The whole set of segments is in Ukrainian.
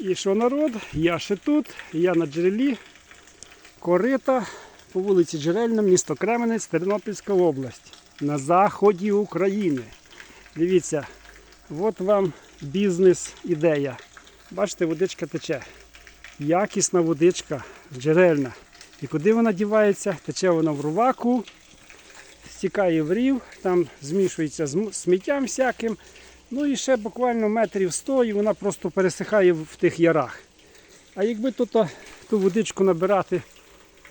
І що народ? Я ще тут, я на джерелі, корита по вулиці Джерельна, місто Кременець, Тернопільська область, на заході України. Дивіться, от вам бізнес-ідея. Бачите, водичка тече. Якісна водичка, джерельна. І куди вона дівається? Тече вона в руваку, стікає в рів, там змішується з сміттям всяким. Ну і ще буквально метрів 100 і вона просто пересихає в тих ярах. А якби тут ту водичку набирати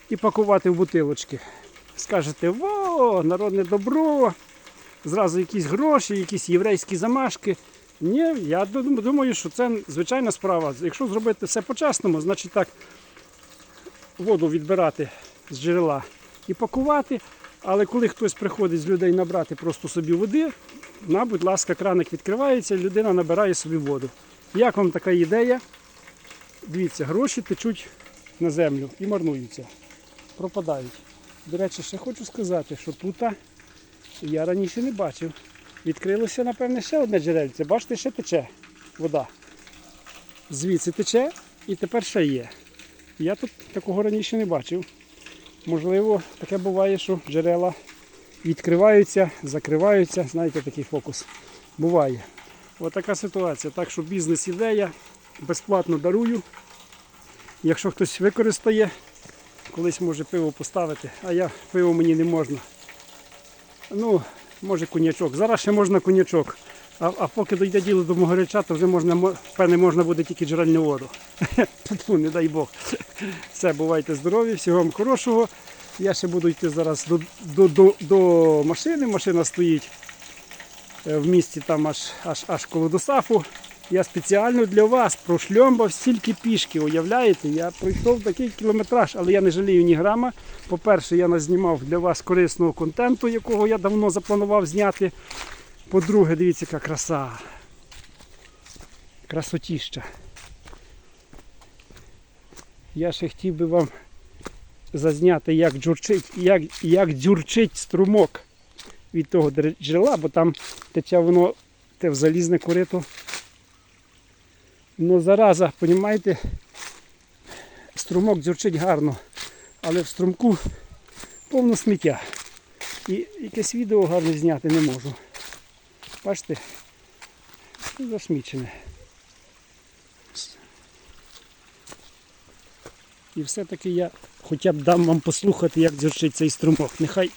і пакувати в бутилочки, скажете, во, народне добро, зразу якісь гроші, якісь єврейські замашки. Ні, я думаю, що це звичайна справа. Якщо зробити все по-чесному, значить так, воду відбирати з джерела і пакувати. Але коли хтось приходить з людей набрати просто собі води, на, будь ласка, краник відкривається, людина набирає собі воду. Як вам така ідея? Дивіться, гроші течуть на землю і марнуються, пропадають. До речі, ще хочу сказати, що тут я раніше не бачив. Відкрилося, напевне, ще одне джерельце. Бачите, ще тече вода. Звідси тече і тепер ще є. Я тут такого раніше не бачив. Можливо, таке буває, що джерела відкриваються, закриваються. Знаєте, такий фокус. Буває. Ось така ситуація. Так що бізнес-ідея, безплатно дарую. Якщо хтось використає, колись може пиво поставити, а я пиво мені не можна. Ну, може коньячок. Зараз ще можна коньячок. А, а поки дійде діло до могоряча, то вже можна, певне, можна буде тільки джерельну воду. Не дай Бог. Все, бувайте здорові, всього вам хорошого. Я ще буду йти зараз до, до, до, до машини. Машина стоїть е, в місті там аж, аж, аж коло досафу. Я спеціально для вас прошльомбав стільки пішки, уявляєте? Я пройшов такий кілометраж, але я не жалію ні грама. По-перше, я назнімав для вас корисного контенту, якого я давно запланував зняти. По-друге, дивіться, яка краса. Красотіща. Я ще хотів би вам зазняти, як джурчить, як, як дзюрчить струмок від того джерела, бо там тече воно те в залізне корито. Ну зараза, понімаєте, струмок дзюрчить гарно, але в струмку повно сміття. І якесь відео гарне зняти не можу. Бачите, засмічене. І все-таки я хоча б дам вам послухати, як дзюрчить цей струмок. Нехай